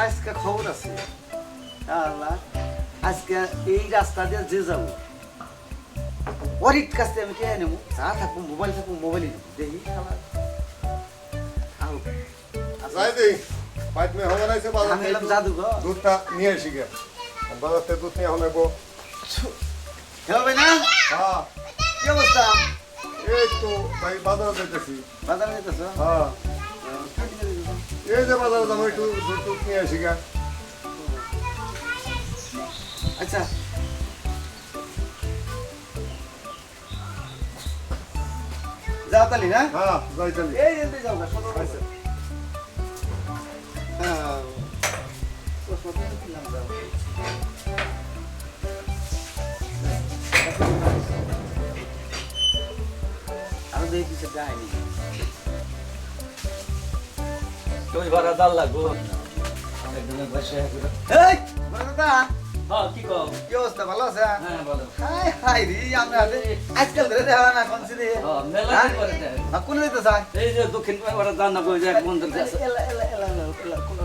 আজকে খবর আছে। আল্লাহ আজকে এই রাস্তা দিয়ে যে যাব ওরিট কাছ থেকে আমি কে নেব যা থাকব মোবাইল থাকব মোবাইলে দেখি। আউ। যাই দিই পাইপ মে হবে নাইছে বাজার আমি এলাম জাদুঘর। দুধটা নিয়ে আসি গে। বাজার থেকে দুধ নিয়ে এখন নেব। হবে না? হ্যাঁ। কি অবস্থা? এই তো ভাই বাজারে যেতেছি বাজারে যেতেছ হ্যাঁ। এই যে বাজারে যাব একটু দুধ নিয়ে আসি গে। আচ্ছা। যাও তালি না? হ্যাঁ যাই চলি এই এমনি যাও না আচ্ছা। হ্যাঁ যাও। আরও দেখি কিছু যায়নি তুমি ভাড়া দাল লাগবো। একজনের বসে এই! বড় দাদা হ্যাঁ কি কম কি অবস্থা ভালো আছে? হ্যাঁ বলো হাই হাই রে আমরা আজকাল ধরে দেখা হয় না কোন হ্যাঁ, মেলা কোন দিতে চাই এই যে দক্ষিণ ভাড়া দান না বই যায় মন্দির আছে। এলা এলা এলা এলা এলা কোন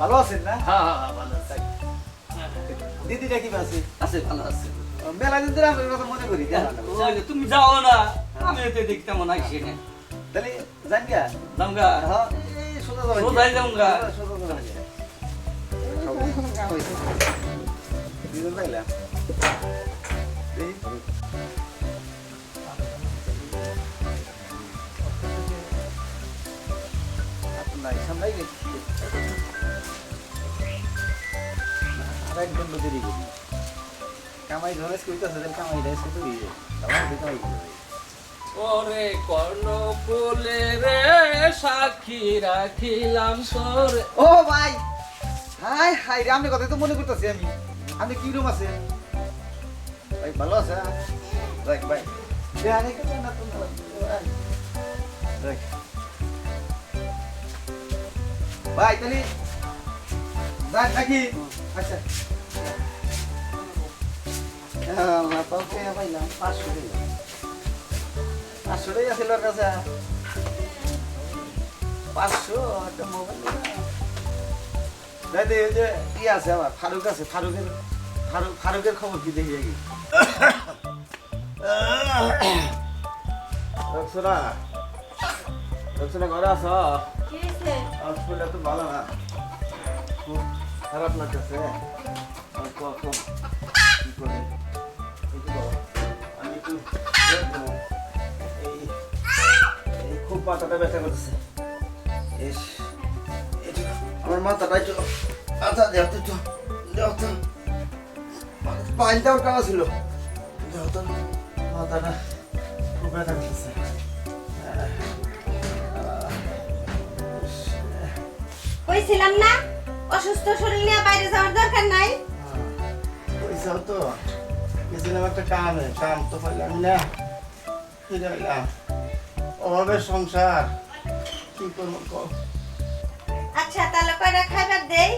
ভালো আছেন না? হ্যাঁ হ্যাঁ হ্যাঁ, ভালো আছে। দিদিটা কি আছে আছে ভালো আছে। মেলা দিন ধরে আপনার কথা মনে করি। না। ওই তুমি যাও না আমি তো দেখি তেমন আসি তাহলে জামগা হ্যাঁ সোজা সামলাই গেছি আর একদম দেরি করি। কামাই ধরে কইতাছে কামাই দেয় সে তো ইয়ে কামাই ওরে কর্ণ ফুলে রে সাক্ষী রাখিলাম তোরে। ও ভাই, হাই হাই রে আপনি কথা তো মনে করতেছি আমি। আপনি কি রুম আছে? ভাই, ভালো আছে দেখ ভাই দেখানে না তুমি দেখ। ভাই, তাহলে দেখ নাকি আচ্ছা। আল্লাহ তোকে পাইলাম, পাঁচশো টাকা। পাঁচশো টাকা ছিল কাছে। পাঁচশো একটা মোবাইল দাদি ওই যে ই আছে আমার ফারুক আছে ফারুকের ফারুক ফারুকের খবর কি দেখি দেখি। রক্সরা রক্সরা ঘরে আস হসপিটাল তো ভালো না। খুব খারাপ লাগতেছে। আর মাথাটা ব্যথা করতেছে। ইস আমার মাথাটা একটু আচ্ছা দেও তো একটু দেও তো টানা ছিল। তো মাথাটা খুব ব্যথা করতেছে। কইছিলাম না অসুস্থ শরীর নিয়ে বাইরে যাওয়ার দরকার নাই। পয়সাও তো। গেছিলাম একটা কামে কাম তো পাইলাম না। ফিরে এলাম অভাবের সংসার। কি করব? আচ্ছা তাহলে কয়টা খাইবার দেই?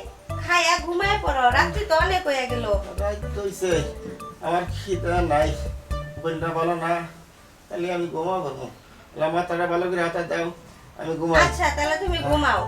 খাইয়া ঘুমায় পড়ো। রাত্রি তো অনেক হয়ে গেল। রাত হইছে, আমার খিদা নাই। বলটা বলো না। তাহলে আমি ঘুমাবো আমার তারা ভালো করে হাতে দাও। আমি ঘুমাবো আচ্ছা তাহলে তুমি ঘুমাও।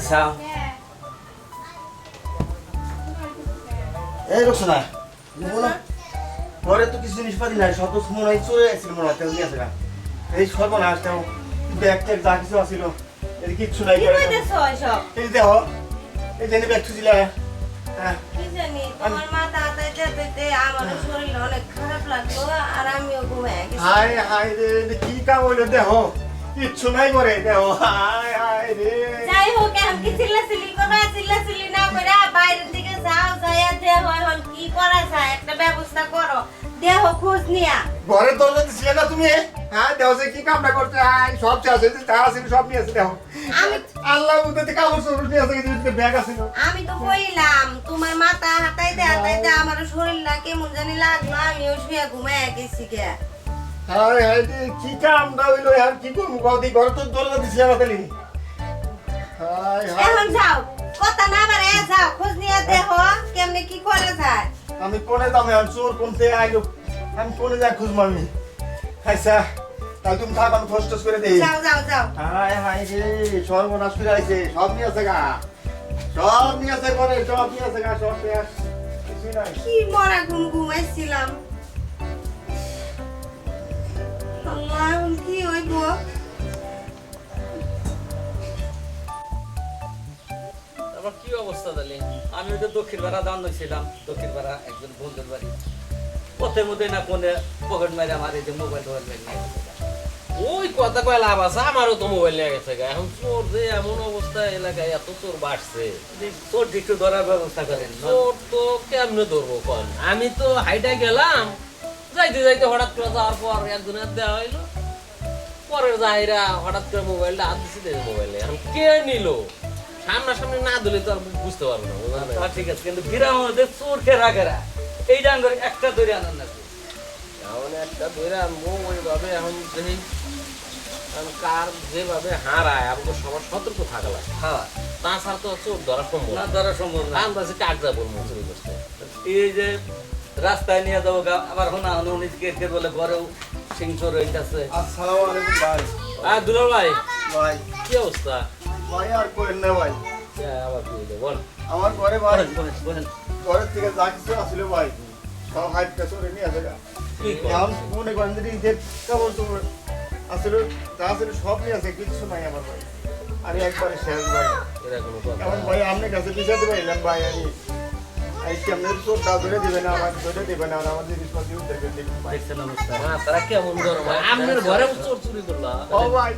হঠাৎ ঘুমাইতেছ এই রোশনা বলো ঘরে তো কিছু জিনিসপাতি নাই সব তো মনে হয় চলে আসছিল মনে হয় নিয়ে আসে এই সর্বনাশটা ব্যাগ ট্যাগ যা কিছু আসছিল এর কিচ্ছু নাই এই দেহ এই জেনে ব্যাগ থুছিল হ্যাঁ। তোমার মাথা হাতায় যেতে আমার শরীর অনেক খারাপ লাগল আর আমিও ঘুমায় গেছি। হায় হায় রে কি কাম হইল দেহ কিচ্ছু নাই করে দেহ হায় হায় রে। যাই হোক কি চিল্লাচিল্লি? করা চিল্লাচিল্লি না করে বাইরের দিকে যাও যাইয়া দেহ এখন কি করা যায়? একটা ব্যবস্থা করো। দেহ খোঁজ নিয়া। ঘরের দরজা দিছিলে না তুমি হ্যাঁ? দেহ যে কি কামটা করতে হ্যাঁ সব শেষ হয়েছে যা আছে সব নিয়ে আসে দেহ। আমি আল্লাহ উদ্দেতে কাগজ সবুজ নিয়ে আসে কিন্তু ব্যাগ আছে আমি তো কইলাম তোমার মাথা হাতাইতে হাতাইতে আমার শরীরটা কেমন জানি লাগল আমি আমিও শুয়ে ঘুমায় গেছি গে। হায় হায় কি কামটা হইল আর কি করব? কদি ঘরে তো দরজা দিছিলে না তাহলে এখন যাও। কথা না বারে যাও। খোঁজ নিয়ে দেহ কেমনে কি করা যায়। আমি কোনে দামে আর চোর কোনতে আইলো? আমি কোনে যাই খুঁজবো আমি আচ্ছা তাহলে তুমি থাক আমি ফস টস করে দিই। যাও যাও যাও। হায় হায় রে সর্বনাশ করে আইছে। সব নিয়ে আছে গা। সব নিয়ে আছে ঘরে সব নিয়ে আছে গা সব শেষ কি মরা ঘুম ঘুমাইছিলাম। আল্লাহ কি হইব? তারপর কি অবস্থা তাহলে? আমি তো দক্ষিণ পাড়া দান ছিলাম দক্ষিণ পাড়া একজন বন্ধুর বাড়ি। পথের মধ্যে না কোনে পকেট মারে আমার এই যে মোবাইল টোবাইল নিয়ে। ওই কথা কয় লাভ আছে, আমারও তো মোবাইল নিয়ে গেছে। এখন চোর যে এমন অবস্থা, এলাকায় এত চোর বাড়ছে। তোর একটু ধরার ব্যবস্থা করেন চোর তো কেমনে ধরবো কন? আমি তো হাইটা গেলাম, যাইতে যাইতে হঠাৎ করে যাওয়ার পর একজনের দেওয়া হইল। পরের যাইরা হঠাৎ করে মোবাইলটা হাত দিছি মোবাইল এখন কে নিল? সামনাসামনি না দিলে তো আর বুঝতে পারব না তা ঠিক আছে কিন্তু মধ্যে চোর খেরা খেরা এই ডাঙ্গর একটা ধরে আনার না এখন একটা ধরে আনব ওইভাবে এখন দেখি এখন কার যেভাবে হারায় আমাকে সবার সতর্ক থাকা লাগে। হ্যাঁ। তাছাড়া তো চোর ধরা সম্ভব না। ধরা সম্ভব না। আন্দাজে চুরি করতে এই যে রাস্তায় নিয়ে যাব আবার হোনা হলো উনি কে কে বলে ঘরেও সিংহ রইতাছে আসসালামু আলাইকুম ভাই। আর দুলাল ভাই ভাই। কি অবস্থা? ভাই আর করেন না ভাই। বল। আমার ঘরে ভাই। ঘরের থেকে যা কিছু আসলে ভাই সব হাইটটা চলে নিয়ে আসে? এখন মনে করেন যদি ঈদের কাপড় চোপড় আসলে যা আসলে সব নিয়ে আসে কিছু নাই আমার ভাই। আমি একবারে শেষ ভাই। এরা এখন ভাই আপনার কাছে বিচারতে পারলাম ভাই আমি এই চোর ধরে দিবে না আমার ঘরে চোর চুরি করলা। ও ভাই।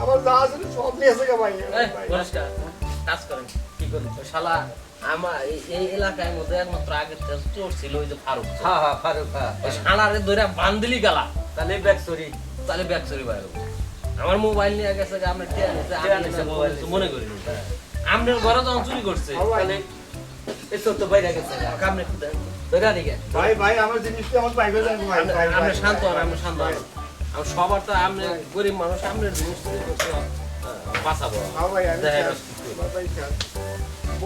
আমার যা আসলে সব নিয়ে আসে গা ভাই। এই, পরিষ্কার কাজ করেন কি করেন শালা আমার এই- এই এলাকায় মধ্যে একমাত্র আগের চোর ছিল ওই যে ফারুক হ্যাঁ হ্যাঁ ফারুক হ্যাঁ ওই শালারে ধরে বান্দিলি গেলা। তাহলে ব্যাগ চুরি। তাহলে ব্যাগ চুরি বাইরে আমার মোবাইল নিয়ে গেছে যে আমি মোবাইল মনে ঘরে চুরি করছে। ভাই, তাহলে এই তো বাইরে গেছে। গা। আপনি ধরে আনি ভাই ভাই আমার জিনিসটা আমার পাইবে যাবে ভাই শান্ত আমি সবার তো আপনি গরিব মানুষ আপনার জিনিস বাঁচাবো। হ্যাঁ। আমার।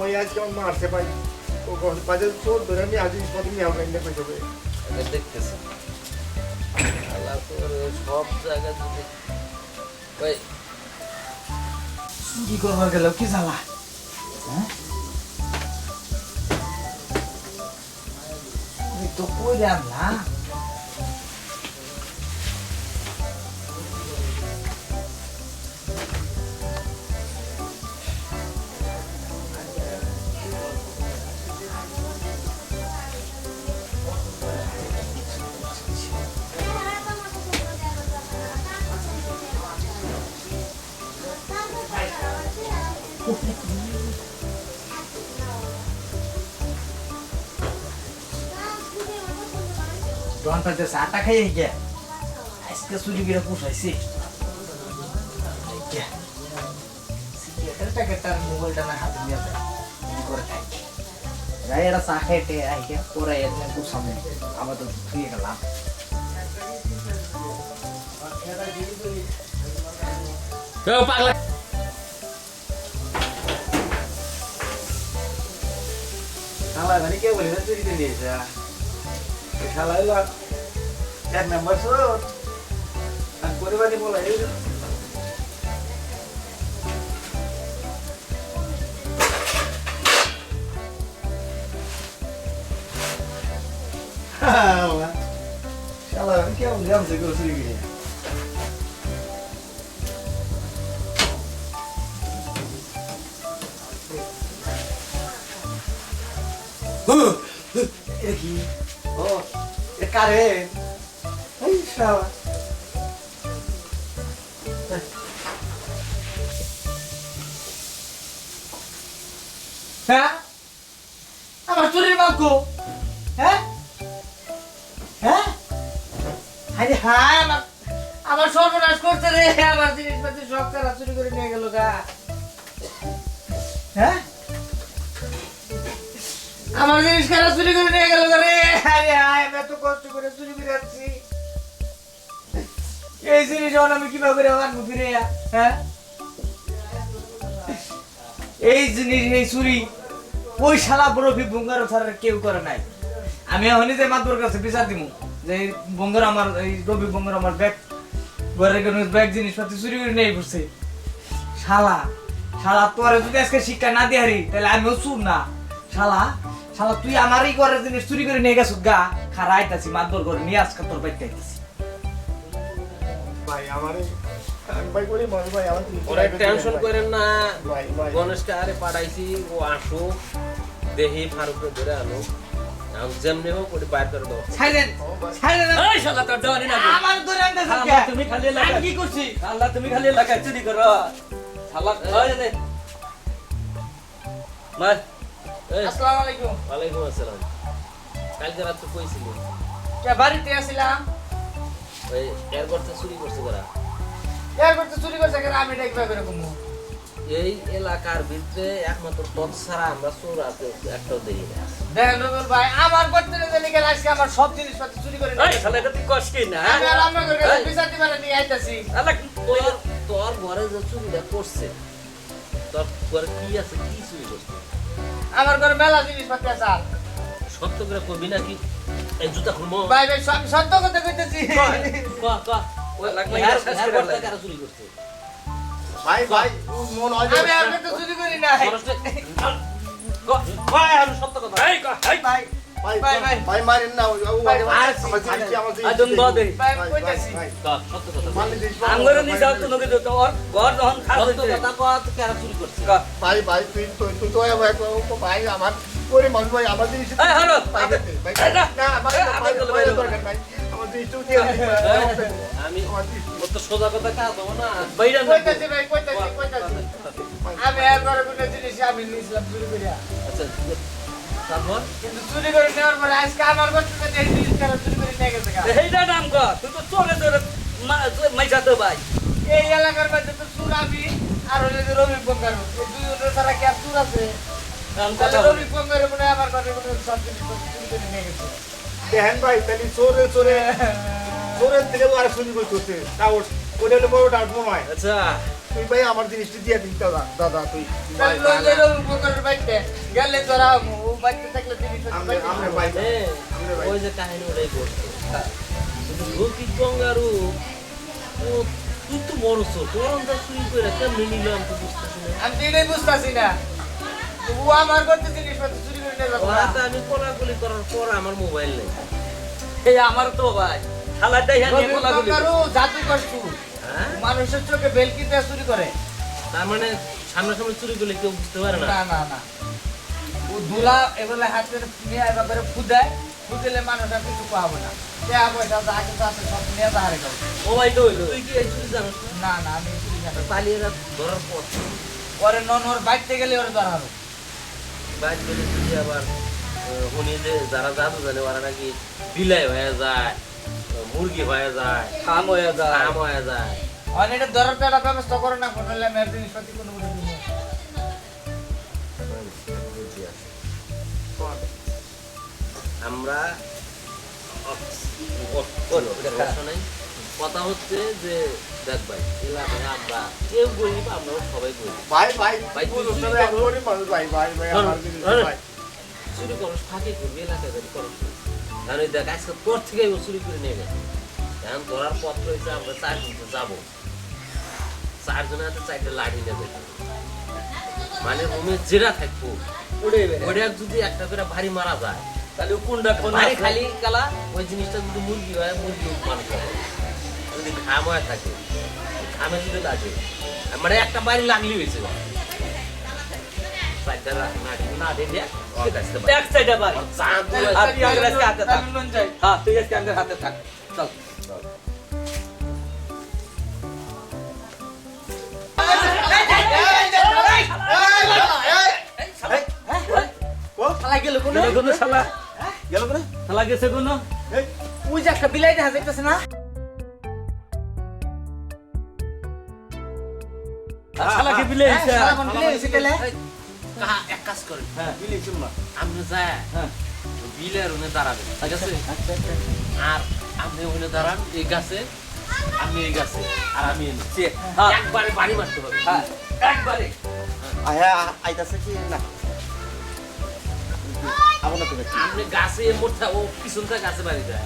ওই আজকে আমার মারছে ভাই? ও বাজার চোর ধরে আমি আজ জিনিসপত্র নিয়ে আমার এনে কই যাবে দেখতেছি। সব জায়গায় যদি ভাই চুরি করবার গেল? কি জ্বালা? হ্যাঁ? তো কইরাম না দোকান পাইতেছে আটা খাই গিয়া আজকে চুরি করে পুষাইছি সিগারেটের প্যাকেটটা আর মোবাইলটা না হাতে নিয়ে যায় কি করে খাই যাই এটা চা খাইতে আইকে পরে একদিন খুব সামনে আবার তো ধুয়ে গেলাম কেউ পাগলা শালা মানে কে বলি না চুরি করে নিয়েছে এই É, minha mãe falou, agora vai demolar ele. Olha lá, que é um grão de grossura. aqui. Oh, é carê. É, এই হ্যাঁ আমার চুরির বাক্য হ্যাঁ হ্যাঁ আরে হায় আমার আমার সর্বনাশ করছে রে আমার জিনিসপাতি সব তারা চুরি করে নিয়ে গেল গা হ্যাঁ আমার জিনিস কারা চুরি করে নিয়ে গেল রে আরে হায় আমি এত কষ্ট করে চুরি করে আনছি এই জিনিস আমি কীভাবে আনব ফিরে হ্যাঁ? এই জিনিস, এই চুরি, ওই শালা বরফি বঙ্গার কেউ করে নাই। আমি এখনই যে মাতুর কাছে বিচার যে বঙ্গর আমার, এই রবি বঙ্গর আমার ব্যাগ ঘরে কোনো ব্যাগ, জিনিসপাতি চুরি করে নিয়ে ঘুরছে। শালা শালা, তোরে যদি আজকে শিক্ষা না দিয়ে তাহলে আমিও চুর না। শালা শালা, তুই আমারই ঘরের জিনিস চুরি করে নিয়ে গেছ গা। খারা আইতাছি মাতবর করে নিয়ে আজকে তোর বাইতে আইতাছি। ভাই আমারে ভাই বলি মনে ভাই আমার ওরা টেনশন করেন না। গণেশকে আরে পাঠাইছি ও আসুক দেহি ফারুককে ধরে আনো তুমি খালি আমি এলাকায় কি করছি? শালা তুমি খালি এলাকায় চুরি করো। শালা মার আসসালামু আলাইকুম। ওয়ালাইকুম আসসালাম। কালকে রাত্রে কইছিলি? বাড়িতে আসিলাম ওই এয়ারপোর্ট চুরি করছে চুরি করছে কেন? আমি এরকম এই এলাকার ভিতরে একমাত্র পথ ছাড়া আমরা চোর আছে একটাও দেখি না। দেখেন রবিউল ভাই আমার করতে আজকে আমার সব জিনিসপত্র চুরি করে নিয়ে এই শালা এটা তুই কষ্ট না আমি আর আপনার কাছে এই, বিচার দিবার নিয়ে আইতাছি। শালা তোর তোর ঘরে যে চুরিটা করছে তোর ঘরে কি আছে কি চুরি করছে? আমার ঘরে মেলা জিনিসপত্র আছে আর। সত্য করে কবি নাকি? এই জুতা খুলবো। ভাই ভাই সব সত্য কথা কইতেছি। ক ক ওই লাগবে হেয়ার- শেষ করে ঘরটা কারা চুরি করছে? ভাই ভাই মন হয় আমি আপনি তো চুরি করি নাই। খরচটা- ভাই আমি সত্য কথা। এই ভাই ভাই ভাই, ভাই। ভাই মারেন না ওই ও ভাই, আমার কত কারা করে মানুষ ভাই ভাই এই, না, বাইরে দরকার নাই। আমার জিনিস দিয়ে আমি ওর তো সোজা কথা কাজ দেবো না। বাইরে কইতাছি ভাই কইতাছি কইতাছি। আমি আর ঘরে কোনো জিনিস আমি নিয়েছিলাম চুরি করিয়া। আচ্ছা তারপর? কিন্তু চুরি করে নেওয়ার পরে আজকে আমার ঘর থেকে জিনিসটা চুরি করে নিয়ে গেছে এইটা নাম ক? তুই তো চলে তোরে মাইসা তো ভাই। এই এলাকার মধ্যে তো চুর আমি আর হলে রবি বঙ্গারু। এই দুই ছাড়া কি আর চুর আছে? আমার নিয়ে দেখেন ভাই তাহলে চোরে চোরে চোরের থেকে আর শুনি করতে তাও ওটা হলো বড় ডাউট হয় আচ্ছা। তুই ভাই আমার জিনিসটা দিয়ে দিন দাদা দাদা তুই। গেলে তোরা ও বাড়িতে থাকলে জিনিস আমরা আমরা ভাই ওই যে কাহিনী ওটাই করছে কিন্তু গঙ্গারু তুই তো বড় চোর। তোর অন্তর চুরি করে কেমনি তো বুঝতেছি না। আমি এটাই বুঝতেছি না। ও আমার ঘরতে জিনিসপত্র চুরি করে নিয়ে যাব ওরাতে আমি কোলাগুলি করার পর আমার মোবাইল নেই। এই আমার তো ভাই। শালাটাই নিয়ে রবি কোলা গুলি বঙ্গারু জাদুকর চুর মানুষের চোখে বেলকিতে চুরি করে। তার মানে সামনাসামনি চুরি করলে কেউ বুঝতে পারে না? না না না। ও ধুলা এগুলো হাতে নিয়ে এবার ফুদায় ফুদিলে মানুষ আর কিছু পাবো না। টাকা পয়সা যা কিছু আছে সব নিয়ে তাহারে খাব। ও ভাই তো তুই কি এই চুরি জানিস? না না না আমি চুরি জানি না। পালিয়ে ধরার পর। পরে নন ওর বাইতে গেলে ওর ধরা হবে। বাইক গেলে তুই আবার উনি যে যারা জাদু জানে ওরা নাকি বিলাই হয়ে যায় মুরগি হয়ে যায় কাম হয়ে যায়। আম হয়ে যায়। অনেক ধরার একটা ব্যবস্থা করে না কোনো মেয়ের জিনিসপাতি কোনো। আমরা কথা হচ্ছে যে দেখ ভাই এলাকায় আমরা কেউ গরিব আমরা সবাই গরিব ভাই ভাই ভাই, গরিব মানুষ ভাই ভাই ভাই আমার জিনিস ভাই। চুরি করস ফাঁকি করবি এলাকায় বাড়ি করস। কারণ দেখ আজকে তোর থেকে ও চুরি করে নিয়ে গেছে এখন ধরার রয়েছে আমরা চারজনকে যাব। চারজনের হাতে চারটে লাঠি নেবে। মানে রুমে যেটা থাকব। ওটা যদি একটা করে ভারী মারা যায় তাহলে কোনটা কোন খালি গেলা ওই জিনিসটা যদি মুরগি হয় মুরগি মানুষ হবে যদি থাকে। ঘামে যদি লাগে মানে একটা বাড়ি লাগলি হয়েছে। হাতে থাক। হ্যাঁ হাতে থাক। চল। শালা গেল কোনে? গেল কোনো শালা? গেল করে শালা গেছে কোনো? ওই যে একটা বিলাই দেখা যাইতেছে না? বিলে এক কাজ করে হ্যাঁ বিলি আপনি যায় হ্যাঁ বিলের ওখানে দাঁড়াবেন ঠিক আছে আর আপনি ওখানে দাঁড়ান এই গাছে আমি এই গাছে আর আমি হ্যাঁ একবারে বাড়ি মারতে হবে হ্যাঁ একবারে আয়া আইতাছে কি না আপনি গাছে মোটা ও পিছনটা গাছে বাড়ি যায়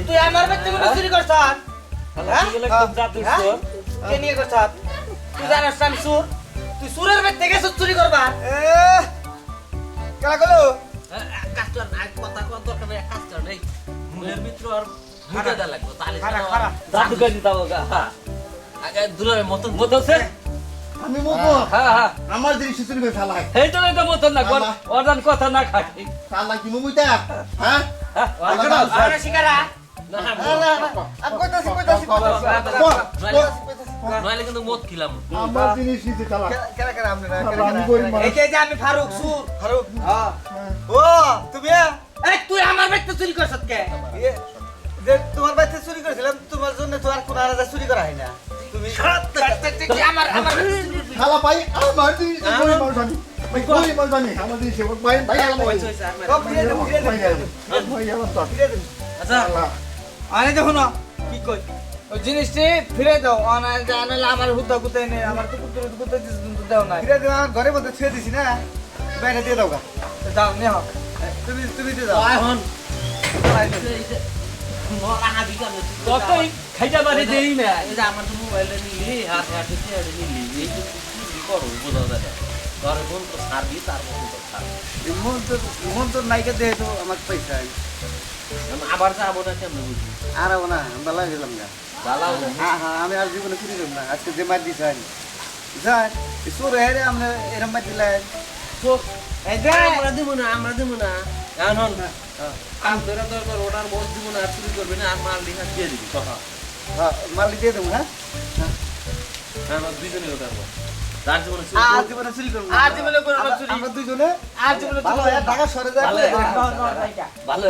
তুই আমার চুরি করছ শালা তুই বলে খুব জাদু কে নিয়ে করছ তুই জানাস আমি চোর তুই চোরের বাচ্চা গেছ চুরি করবা কেলা গেলো কাজ কর না কথা কথা দরকার নেই কাজ কর নেই ভিতরে আর মুখে দেওয়া লাগবে তাহলে করে দিতাম ওগা হ্যাঁ আগে দুলার মতন মতছে আমি মতো হ্যাঁ হ্যাঁ আমার জিনিস চুরি করে ফেলা এই তো তো মতন না বাবা। অর্দান কথা না খাই ফেলা কি মুমুইতা হ্যাঁ হ্যাঁ আছে। আরে শিকারা না আমি কইতাছি কইতাছি নইলে কিন্তু মদ খিলাম। আমার জিনিস নিতে ফেলা কেলা কেলা আপনি? না। এই যে আমি ফারুক সুর। ফারুক। হ্যাঁ। ও তুমি? এই তুই আমার বাড়িতে চুরি করছত কে যে তোমার বাড়িতে চুরি করেছিলাম তোমার জন্য তো আর কোন আলাদা চুরি করা হয় না। তুমি আমার আমার শালা ভাই আমার জিনিস দেবো আচ্ছা। আরে দেখো না কি কই ওই জিনিসটি ফিরে দাও। আমার হুদ্দা কুতাই নেই আমার তো দিস কিন্তু দাও না ফিরে দাও আমার ঘরে মধ্যে ছেড়ে দিছি না। বাইরে দিয়ে দাও গা। দাও নে হোক তুমি তুমি দিয়ে দাও। এখন কতই খাইটা বাড়ি দেই না। এই যে আমার তো মোবাইলটা নিলি হাতে হাতে চেয়ারে নিলি এই যে কি করো বোঝা যায় না। ঘরে কোন তো সারবি তার মধ্যে তো সার মন তো মন তো নাইকে দেয় তো আমার পয়সা আবার যাব না কেমন বুঝি আর না বালা গেলাম না? ভালো হ্যাঁ হ্যাঁ আমি আর জীবনে করব না আজকে যে মার দিছি আমি হেরে আমরা এরম মার দিলাই চোখ আমরা দিব না আমরা দিব না। এখন কাম ধরে দরকার ওটার মত দিব না আর চুরি করবে না আর মাল দিয়ে দিয়ে দিবি। কথা হ্যাঁ মাল দিয়ে দেবো হ্যাঁ। আমরা ওটার তার জীবনে চুরি আর করব। জীবনে চুরি করব আর জীবনে করব চুরি। আমরা দুইজনে আর জীবনে ভালো হ্যাঁ ঢাকা শহরে ভালো